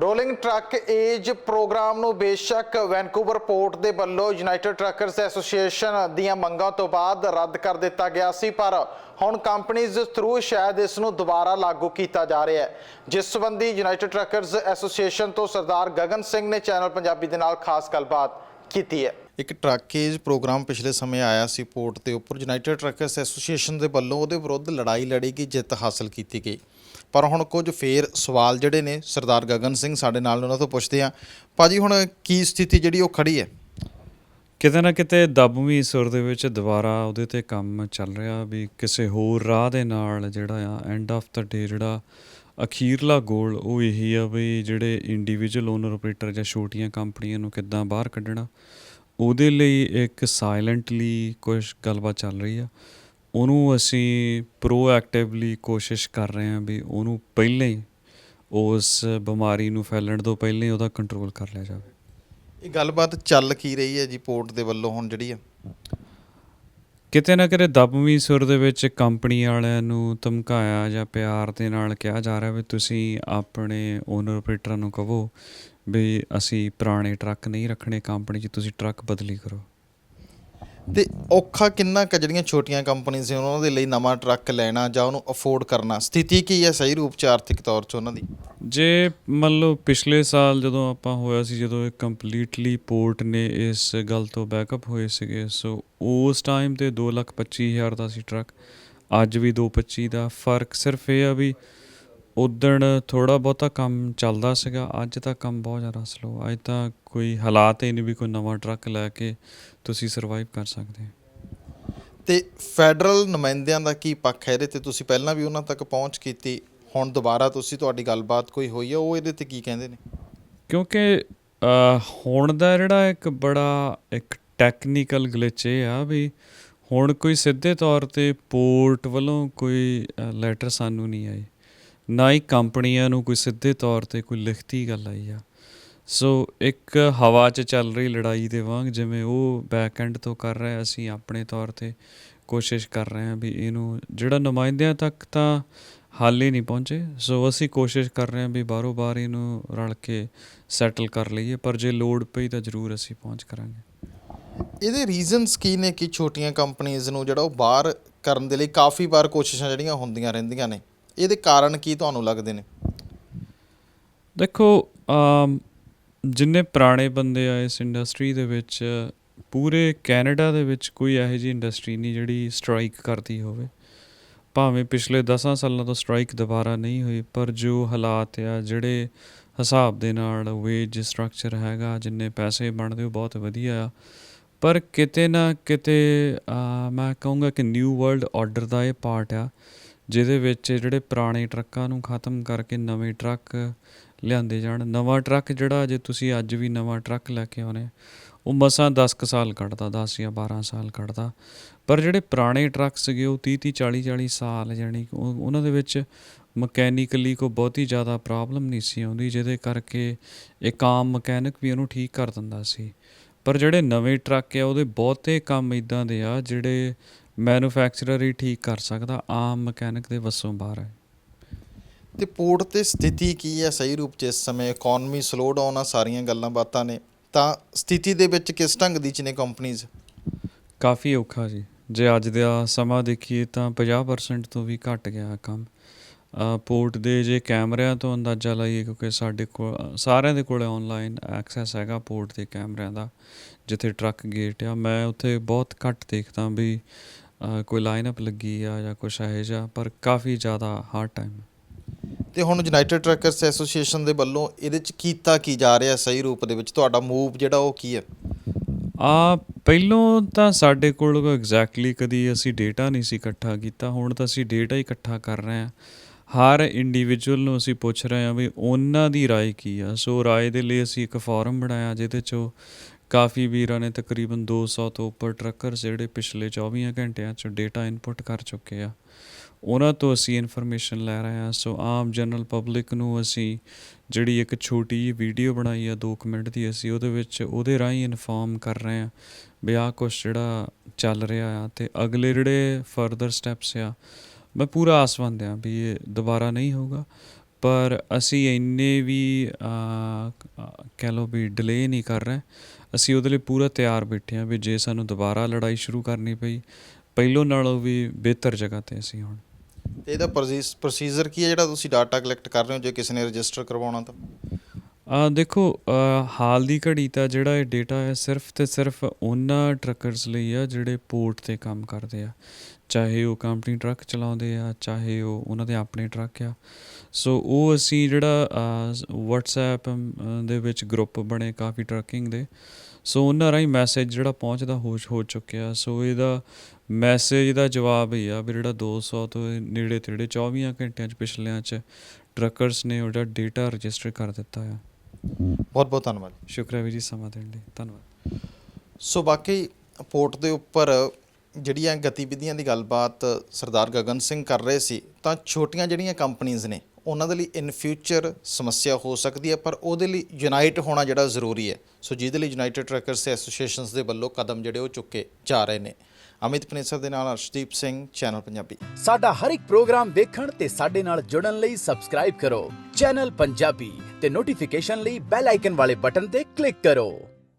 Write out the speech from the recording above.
Rolling truck age programme ਨੂੰ ਬੇਸ਼ੱਕ Vancouver port ਦੇ ਵੱਲੋਂ ਯੂਨਾਈਟਿਡ ਟਰੱਕਰਸ ਐਸੋਸੀਏਸ਼ਨ ਦੀਆਂ ਮੰਗਾਂ ਤੋਂ ਬਾਅਦ ਰੱਦ ਕਰ ਦਿੱਤਾ ਗਿਆ ਸੀ, ਪਰ ਹੁਣ ਕੰਪਨੀਆਂ ਥਰੂ ਸ਼ਾਇਦ ਇਸ ਨੂੰ ਦੁਬਾਰਾ ਲਾਗੂ ਕੀਤਾ ਜਾ ਰਿਹਾ ਹੈ। ਜਿਸ ਸੰਬੰਧੀ ਯੂਨਾਈਟਿਡ ਟਰੱਕਰਸ ਐਸੋਸੀਏਸ਼ਨ ਤੋਂ ਸਰਦਾਰ ਗਗਨ ਸਿੰਘ ਨੇ ਚੈਨਲ ਪੰਜਾਬੀ ਦੇ ਨਾਲ ਖਾਸ ਗੱਲਬਾਤ ਕੀਤੀ ਹੈ। ਇੱਕ ਟਰੱਕੇਜ ਪ੍ਰੋਗਰਾਮ ਪਿਛਲੇ ਸਮੇਂ ਆਇਆ ਸੀ ਪੋਰਟ ਦੇ ਉੱਪਰ। ਯੂਨਾਈਟਿਡ ਟਰੱਕਰਸ ਐਸੋਸੀਏਸ਼ਨ ਦੇ ਵੱਲੋਂ ਉਹਦੇ ਵਿਰੁੱਧ ਲੜਾਈ ਲੜੀ ਗਈ, ਜਿੱਤ ਹਾਸਲ ਕੀਤੀ ਗਈ। ਪਰ ਹੁਣ ਕੁਝ ਫੇਰ ਸਵਾਲ ਜਿਹੜੇ ਨੇ ਸਰਦਾਰ ਗਗਨ ਸਿੰਘ ਸਾਡੇ ਨਾਲ ਨੇ, ਉਹਨਾਂ ਤੋਂ ਪੁੱਛਦੇ ਆ ਭਾਜੀ ਹੁਣ ਕੀ ਸਥਿਤੀ ਜਿਹੜੀ ਉਹ ਖੜੀ ਹੈ? ਕਿਤੇ ਨਾ ਕਿਤੇ ਦਬਵੀਂ ਸੁਰ ਦੇ ਵਿੱਚ ਦੁਬਾਰਾ ਉਹਦੇ ਤੇ ਕੰਮ ਚੱਲ ਰਿਹਾ ਵੀ ਕਿਸੇ ਹੋਰ ਰਾਹ ਦੇ ਨਾਲ ਜਿਹੜਾ ਆ ਐਂਡ ਆਫ ਦਾ ਡੇ ਜਿਹੜਾ ਅਖੀਰਲਾ ਗੋਲ ਉਹ ਇਹੀ ਆ ਵੀ ਜਿਹੜੇ ਇੰਡੀਵਿਜੂਅਲ ਓਨਰ ਆਪਰੇਟਰ ਜਾਂ ਛੋਟੀਆਂ ਕੰਪਨੀਆਂ ਨੂੰ ਕਿੱਦਾਂ ਬਾਹਰ ਕੱਢਣਾ ਉਹਦੇ ਲਈ ਇੱਕ ਸਾਇਲੈਂਟਲੀ ਕੁਝ ਗੱਲਬਾਤ ਚੱਲ ਰਹੀ ਆ। ਉਹਨੂੰ ਅਸੀਂ ਪ੍ਰੋਐਕਟਿਵਲੀ ਕੋਸ਼ਿਸ਼ ਕਰ ਰਹੇ ਹਾਂ ਵੀ ਉਹਨੂੰ ਪਹਿਲਾਂ ਹੀ ਉਸ ਬਿਮਾਰੀ ਨੂੰ ਫੈਲਣ ਤੋਂ ਪਹਿਲਾਂ ਹੀ ਉਹਦਾ ਕੰਟਰੋਲ ਕਰ ਲਿਆ ਜਾਵੇ। ਇਹ ਗੱਲਬਾਤ ਚੱਲ ਕੀ ਰਹੀ ਹੈ ਜੀ ਪੋਰਟ ਦੇ ਵੱਲੋਂ ਹੁਣ ਜਿਹੜੀ ਹੈ ਕਿਤੇ ਨਾ ਕਿਤੇ ਦਬਵੀਂ ਸੁਰ ਦੇ ਵਿੱਚ ਕੰਪਨੀ ਵਾਲਿਆਂ ਨੂੰ ਧਮਕਾਇਆ ਜਾਂ ਪਿਆਰ ਦੇ ਨਾਲ ਕਿਹਾ ਜਾ ਰਿਹਾ ਵੀ ਤੁਸੀਂ ਆਪਣੇ ਓਨਰ ਆਪਰੇਟਰਾਂ ਨੂੰ ਕਹੋ ਵੀ ਅਸੀਂ ਪੁਰਾਣੇ ਟਰੱਕ ਨਹੀਂ ਰੱਖਣੇ ਕੰਪਨੀ 'ਚ ਤੁਸੀਂ ਟਰੱਕ ਬਦਲੀ ਕਰੋ। ਤੇ ਔਖਾ ਕਿੰਨਾ ਕੁ ਜਿਹੜੀਆਂ ਛੋਟੀਆਂ ਕੰਪਨੀਆਂ ਸੀ ਉਹਨਾਂ ਦੇ ਲਈ ਨਵਾਂ ਟਰੱਕ ਲੈਣਾ ਜਾਂ ਉਹਨੂੰ ਅਫੋਰਡ ਕਰਨਾ? ਸਥਿਤੀ ਕੀ ਹੈ ਸਹੀ ਰੂਪ ਚ ਆਰਥਿਕ ਤੌਰ 'ਚ ਉਹਨਾਂ ਦੀ? ਜੇ ਮੰਨ ਲਓ ਪਿਛਲੇ ਸਾਲ ਜਦੋਂ ਆਪਾਂ ਹੋਇਆ ਸੀ, ਜਦੋਂ ਇਹ ਕੰਪਲੀਟਲੀ ਪੋਰਟ ਨੇ ਇਸ ਗੱਲ ਤੋਂ ਬੈਕਅਪ ਹੋਏ ਸੀਗੇ, ਸੋ ਉਸ ਟਾਈਮ ਤੇ 225000 ਦਾ ਸੀ ਟਰੱਕ। ਅੱਜ ਵੀ 225 ਦਾ ਫ਼ਰਕ ਸਿਰਫ ਇਹ ਆ ਵੀ ਉਦਣ ਥੋੜਾ ਬਹੁਤਾ ਕੰਮ ਚੱਲਦਾ ਸੀਗਾ ਅੱਜ ਤਾਂ ਕੰਮ ਬਹੁਤ ਜ਼ਿਆਦਾ ਸਲੋ ਅੱਜ ਤਾਂ ਕੋਈ ਹਾਲਾਤ ਹੀ ਨਹੀਂ ਵੀ ਕੋਈ ਨਵਾਂ ਟਰੱਕ ਲੈ ਕੇ ਤੁਸੀਂ ਸਰਵਾਈਵ ਕਰ ਸਕਦੇ ਤੇ ਫੈਡਰਲ ਨੁਮਾਇੰਦਿਆਂ ਦਾ ਕੀ ਪੱਖ ਹੈ? ਇਹਦੇ ਤੇ ਤੁਸੀਂ ਪਹਿਲਾਂ ਵੀ ਉਹਨਾਂ ਤੱਕ ਪਹੁੰਚ ਕੀਤੀ ਹੁਣ ਦੁਬਾਰਾ ਤੁਸੀਂ ਤੁਹਾਡੀ ਗੱਲਬਾਤ ਕੋਈ ਹੋਈ ਹੈ ਉਹ ਇਹਦੇ ਤੇ ਕੀ ਕਹਿੰਦੇ ਨੇ? ਕਿਉਂਕਿ ਹੁਣ ਦਾ ਜਿਹੜਾ ਇੱਕ ਬੜਾ ਇੱਕ ਟੈਕਨੀਕਲ ਗਲਿਚ ਇਹ ਆ ਵੀ ਹੁਣ ਕੋਈ ਸਿੱਧੇ ਤੌਰ ਤੇ ਪੋਰਟ ਵੱਲੋਂ ਕੋਈ ਲੈਟਰ ਸਾਨੂੰ ਨਹੀਂ ਆਈ। ਨਾ ਹੀ ਕੰਪਨੀਆਂ ਨੂੰ ਕੋਈ ਸਿੱਧੇ ਤੌਰ ਤੇ ਕੋਈ ਲਿਖਤੀ ਗੱਲ ਆਈ ਆ। ਸੋ ਇੱਕ ਹਵਾ 'ਚ ਚੱਲ ਰਹੀ ਲੜਾਈ ਦੇ ਵਾਂਗ ਜਿਵੇਂ ਉਹ ਬੈਕ ਐਂਡ ਤੋਂ ਕਰ ਰਿਹਾ, ਅਸੀਂ ਆਪਣੇ ਤੌਰ ਤੇ ਕੋਸ਼ਿਸ਼ ਕਰ ਰਹੇ ਹਾਂ ਵੀ ਇਹਨੂੰ, ਜਿਹੜਾ ਨੁਮਾਇੰਦਿਆਂ ਤੱਕ ਤਾਂ ਹਾਲ ਹੀ ਨਹੀਂ ਪਹੁੰਚੇ, ਸੋ ਅਸੀਂ ਕੋਸ਼ਿਸ਼ ਕਰ ਰਹੇ ਹਾਂ ਵੀ ਬਾਰੋ ਬਾਰ ਇਹਨੂੰ ਰਲ ਕੇ ਸੈਟਲ ਕਰ ਲਈਏ, ਪਰ ਜੇ ਲੋੜ ਪਈ ਤਾਂ ਜ਼ਰੂਰ ਅਸੀਂ ਪਹੁੰਚ ਕਰਾਂਗੇ। ਇਹਦੇ ਰੀਜ਼ਨਸ ਕੀ ਨੇ ਕਿ ਛੋਟੀਆਂ ਕੰਪਨੀਆਂ ਨੂੰ ਜਿਹੜਾ ਉਹ ਬਾਹਰ ਕਰਨ ਦੇ ਲਈ ਕਾਫੀ ਵਾਰ ਕੋਸ਼ਿਸ਼ਾਂ ਜਿਹੜੀਆਂ ਹੁੰਦੀਆਂ ਰਹਿੰਦੀਆਂ ਨੇ? ਇਹਦੇ ਕਾਰਨ ਕੀ ਤੁਹਾਨੂੰ ਲੱਗਦੇ ਨੇ? ਦੇਖੋ ਜਿੰਨੇ ਪੁਰਾਣੇ ਬੰਦੇ ਆ ਇਸ ਇੰਡਸਟਰੀ ਦੇ ਵਿੱਚ, ਪੂਰੇ ਕੈਨੇਡਾ ਦੇ ਵਿੱਚ ਕੋਈ ਇਹੋ ਜਿਹੀ ਇੰਡਸਟਰੀ ਨਹੀਂ ਜਿਹੜੀ ਸਟ੍ਰਾਈਕ ਕਰਦੀ ਹੋਵੇ। ਭਾਵੇਂ ਪਿਛਲੇ 10 ਸਾਲਾਂ ਤੋਂ ਸਟ੍ਰਾਈਕ ਦੁਬਾਰਾ ਨਹੀਂ ਹੋਈ, ਪਰ ਜੋ ਹਾਲਾਤ ਆ, ਜਿਹੜੇ ਹਿਸਾਬ ਦੇ ਨਾਲ ਵੇਜ ਸਟਰਕਚਰ ਹੈਗਾ, ਜਿੰਨੇ ਪੈਸੇ ਬਣਦੇ, ਉਹ ਬਹੁਤ ਵਧੀਆ ਆ। ਪਰ ਕਿਤੇ ਨਾ ਕਿਤੇ ਮੈਂ ਕਹੂੰਗਾ ਕਿ ਨਿਊ ਵਰਲਡ ਆਰਡਰ ਦਾ ਇਹ ਪਾਰਟ ਆ। ਜਿਹਦੇ ਵਿੱਚ ਜਿਹੜੇ ਪੁਰਾਣੇ ਟਰੱਕਾਂ ਨੂੰ ਖਤਮ ਕਰਕੇ ਨਵੇਂ ਟਰੱਕ ਲਿਆਂਦੇ ਜਾਣ, ਨਵਾਂ ਟਰੱਕ ਜਿਹੜਾ ਜੇ ਤੁਸੀਂ ਅੱਜ ਵੀ ਨਵਾਂ ਟਰੱਕ ਲੈ ਕੇ ਆਉਨੇ ਉਹ ਮਸਾਂ 10 ਕੁ ਸਾਲ ਕੱਢਦਾ 10 ਜਾਂ 12 ਸਾਲ ਕੱਢਦਾ। ਪਰ ਜਿਹੜੇ ਪੁਰਾਣੇ ਟਰੱਕ ਸੀਗੇ, ਉਹ 30 30 40 40 ਸਾਲ ਜਾਣੀ ਕਿ ਉਹਨਾਂ ਦੇ ਵਿੱਚ ਮਕੈਨਿਕਲੀ ਕੋ ਬਹੁਤੀ ਜ਼ਿਆਦਾ ਪ੍ਰੋਬਲਮ ਨਹੀਂ ਸੀ ਆਉਂਦੀ, ਜਿਹਦੇ ਕਰਕੇ ਇੱਕ ਆਮ ਮਕੈਨਿਕ ਵੀ ਉਹਨੂੰ ਠੀਕ ਕਰ ਦਿੰਦਾ ਸੀ। ਪਰ ਜਿਹੜੇ ਨਵੇਂ ਟਰੱਕ ਆ, ਉਹਦੇ ਬਹੁਤੇ ਕੰਮ ਇਦਾਂ ਦੇ ਆ, ਜਿਹੜੇ ਮੈਨੂਫੈਕਚਰਰ ਹੀ ਠੀਕ ਕਰ ਸਕਦਾ ਆਮ ਮਕੈਨਿਕ ਦੇ ਵੱਸੋਂ ਬਾਹਰ ਹੈ। ਤੇ ਪੋਰਟ ਤੇ ਸਥਿਤੀ ਕੀ ਹੈ ਸਹੀ ਰੂਪ 'ਚ ਇਸ ਸਮੇਂ? ਇਕਨੋਮੀ ਸਲੋ ਡਾਊਨ ਆ ਸਾਰੀਆਂ ਗੱਲਾਂ ਬਾਤਾਂ ਨੇ। ਤਾਂ ਸਥਿਤੀ ਦੇ ਵਿੱਚ ਕਿਸ ਢੰਗ ਦੀ ਚ ਨੇ ਕੰਪਨੀਆਂ ਕਾਫੀ ਔਖਾ ਜੀ। ਜੇ ਅੱਜ ਦਾ ਸਮਾਂ ਦੇਖੀਏ ਤਾਂ 50% ਤੋਂ ਵੀ ਘਟ ਗਿਆ ਕੰਮ। ਪੋਰਟ ਦੇ ਜੇ ਕੈਮਰਿਆਂ ਤੋਂ ਅੰਦਾਜ਼ਾ ਲਾਈਏ ਕਿਉਂਕਿ ਸਾਡੇ ਕੋਲ ਸਾਰਿਆਂ ਦੇ ਕੋਲ ਆਨਲਾਈਨ ਐਕਸੈਸ ਹੈਗਾ ਪੋਰਟ ਦੇ ਕੈਮਰਿਆਂ ਦਾ ਜਿੱਥੇ ਟਰੱਕ ਗੇਟ ਆ। ਮੈਂ ਉੱਥੇ ਬਹੁਤ ਘੱਟ ਦੇਖਦਾ ਵੀ ਕੋਈ ਲਾਈਨ ਅਪ ਲੱਗੀ ਆ ਜਾਂ ਕੁਛ ਇਹੋ ਜਿਹਾ ਪਰ ਕਾਫੀ ਜ਼ਿਆਦਾ ਹਾਰਡ ਟਾਈਮ ਤੇ ਹੁਣ ਯੂਨਾਈਟਿਡ ਟਰੱਕਰਸ ਐਸੋਸੀਏਸ਼ਨ ਦੇ ਵੱਲੋਂ ਇਹਦੇ ਚ ਕੀਤਾ ਕੀ ਜਾ ਰਿਹਾ ਸਹੀ ਰੂਪ ਦੇ ਵਿੱਚ ਤੁਹਾਡਾ ਮੂਵ ਜਿਹੜਾ ਉਹ ਕੀ ਹੈ ਆ ਪਹਿਲੋਂ ਤਾਂ ਸਾਡੇ ਕੋਲ ਐਗਜ਼ੈਕਟਲੀ ਕਦੀ ਅਸੀਂ ਡੇਟਾ ਨਹੀਂ ਸੀ ਇਕੱਠਾ ਕੀਤਾ ਹੁਣ ਤਾਂ ਅਸੀਂ ਡੇਟਾ ਹੀ ਇਕੱਠਾ ਕਰ ਰਹੇ ਹਾਂ ਹਰ ਇੰਡੀਵਿਜੂਅਲ ਨੂੰ ਅਸੀਂ ਪੁੱਛ ਰਹੇ ਹਾਂ ਵੀ ਉਹਨਾਂ ਦੀ رائے ਕੀ ਆ ਸੋ رائے ਦੇ ਲਈ ਅਸੀਂ ਇੱਕ ਫੋਰਮ ਬਣਾਇਆ ਜਿਹਦੇ 'ਚੋਂ ਕਾਫੀ ਵੀਰਾਂ ਨੇ ਤਕਰੀਬਨ 200 ਤੋਂ ਉੱਪਰ ਟਰੱਕਰਸ ਜਿਹੜੇ ਪਿਛਲੇ 24 ਘੰਟਿਆਂ 'ਚ ਡੇਟਾ ਇਨਪੁਟ ਕਰ ਚੁੱਕੇ ਆ। ਉਹਨਾਂ ਤੋਂ ਅਸੀਂ ਇਨਫੋਰਮੇਸ਼ਨ ਲੈ ਰਹੇ ਹਾਂ। ਸੋ ਆਮ ਜਨਰਲ ਪਬਲਿਕ ਨੂੰ ਅਸੀਂ ਜਿਹੜੀ ਇੱਕ ਛੋਟੀ ਜਿਹੀ ਵੀਡੀਓ ਬਣਾਈ ਆ 2 ਮਿੰਟ ਦੀ ਅਸੀਂ ਉਹਦੇ ਵਿੱਚ ਉਹਦੇ ਰਾਹੀਂ ਇਨਫੋਰਮ ਕਰ ਰਹੇ ਹਾਂ ਵੀ ਆਹ ਕੁਛ ਜਿਹੜਾ ਚੱਲ ਰਿਹਾ ਆ ਤੇ ਅਗਲੇ ਜਿਹੜੇ ਫਰਦਰ ਸਟੈਪਸ ਆ ਮੈਂ ਪੂਰਾ ਆਸਵੰਦ ਆ ਵੀ ਇਹ ਦੁਬਾਰਾ ਨਹੀਂ ਹੋਊਗਾ। ਪਰ ਅਸੀਂ ਇੰਨੇ ਵੀ ਅ, ਕ- ਕਹਿ ਲਓ ਵੀ ਡਿਲੇ ਨਹੀਂ ਕਰ ਰਹੇ। ਅਸੀਂ ਉਹਦੇ ਲਈ ਪੂਰਾ ਤਿਆਰ ਬੈਠੇ ਹਾਂ ਵੀ ਜੇ ਸਾਨੂੰ ਦੁਬਾਰਾ ਲੜਾਈ ਸ਼ੁਰੂ ਕਰਨੀ ਪਈ, ਪਹਿਲੋਂ ਨਾਲੋਂ ਵੀ ਬਿਹਤਰ ਜਗ੍ਹਾ ਤੇ ਅਸੀਂ ਹੁਣ। ਤੇ ਇਹਦਾ ਪ੍ਰੋਸੀਜਰ ਕੀ ਹੈ ਜਿਹੜਾ ਤੁਸੀਂ ਡਾਟਾ ਕਲੈਕਟ ਕਰ ਰਹੇ ਹੋ, ਜੇ ਕਿਸੇ ਨੇ ਰਜਿਸਟਰ ਕਰਵਾਉਣਾ ਤਾਂ? ਆ ਦੇਖੋ ਹਾਲ ਦੀ ਘੜੀ ਤਾਂ ਜਿਹੜਾ ਇਹ ਡੇਟਾ ਹੈ ਸਿਰਫ ਤੇ ਸਿਰਫ ਉਹਨਾਂ ਟਰੱਕਰਸ ਲਈ ਆ ਜਿਹੜੇ ਪੋਰਟ ਤੇ ਕੰਮ ਕਰਦੇ ਆ। ਚਾਹੇ ਉਹ ਕੰਪਨੀ ਟਰੱਕ ਚਲਾਉਂਦੇ ਆ, ਚਾਹੇ ਉਹ ਉਹਨਾਂ ਦੇ ਆਪਣੇ ਟਰੱਕ ਆ। ਸੋ ਉਹ ਅਸੀਂ ਜਿਹੜਾ WhatsApp ਦੇ ਵਿੱਚ ਗਰੁੱਪ ਬਣੇ ਕਾਫੀ ਟਰੱਕਿੰਗ ਦੇ। ਸੋ ਉਹਨਾਂ ਰਾਹੀਂ ਮੈਸੇਜ ਜਿਹੜਾ ਪਹੁੰਚਦਾ ਹੋ ਹੋ ਚੁੱਕਿਆ। ਸੋ ਇਹਦਾ ਮੈਸੇਜ ਦਾ ਜਵਾਬ ਹੀ ਆ ਵੀ ਜਿਹੜਾ 200 ਤੋਂ ਨੇੜੇ ਤੇੜੇ 24 ਘੰਟਿਆਂ ਚ ਪਿਛਲਿਆਂ ਚ ਟਰੱਕਰਸ ਨੇ ਉਹਦਾ ਡੇਟਾ ਰਜਿਸਟਰ ਕਰ ਦਿੱਤਾ ਆ। ਬਹੁਤ ਬਹੁਤ ਧੰਨਵਾਦ ਸ਼ੁਕਰ ਹੈ ਵੀ ਜੀ ਸਮਾਂ ਦੇਣ ਲਈ ਧੰਨਵਾਦ। ਸੋ ਬਾਕੀ ਪੋਰਟ ਦੇ ਉੱਪਰ ਜਿਹੜੀਆਂ ਗਤੀਵਿਧੀਆਂ ਦੀ ਗੱਲਬਾਤ ਸਰਦਾਰ ਗਗਨ ਸਿੰਘ ਕਰ ਰਹੇ ਸੀ ਤਾਂ ਛੋਟੀਆਂ ਜਿਹੜੀਆਂ ਕੰਪਨੀਆਂ ਨੇ ਉਹਨਾਂ ਦੇ ਲਈ ਇਨ ਫਿਊਚਰ ਸਮੱਸਿਆ ਹੋ ਸਕਦੀ ਹੈ ਪਰ ਉਹਦੇ ਲਈ ਯੂਨਾਈਟ ਹੋਣਾ ਜਿਹੜਾ ਜ਼ਰੂਰੀ ਹੈ। ਸੋ ਜਿਹਦੇ ਲਈ ਯੂਨਾਈਟਿਡ ਟਰੱਕਰਸ ਐਸੋਸੀਏਸ਼ਨਸ ਦੇ ਵੱਲੋਂ ਕਦਮ ਜਿਹੜੇ ਉਹ ਚੁੱਕੇ ਜਾ ਰਹੇ ਨੇ। ਅਮਿਤ ਪਨੇਸਰ ਦੇ ਨਾਲ ਅਰਸ਼ਦੀਪ ਸਿੰਘ ਚੈਨਲ ਪੰਜਾਬੀ। ਸਾਡਾ ਹਰ ਇੱਕ ਪ੍ਰੋਗਰਾਮ ਦੇਖਣ ਤੇ ਸਾਡੇ ਨਾਲ ਜੁੜਨ ਲਈ ਸਬਸਕ੍ਰਾਈਬ ਕਰੋ। ਚੈਨਲ ਪੰਜਾਬੀ ਤੇ ਨੋਟੀਫਿਕੇਸ਼ਨ ਲਈ ਬੈਲ ਆਈਕਨ ਵਾਲੇ ਬਟਨ ਤੇ ਕਲਿੱਕ ਕਰੋ।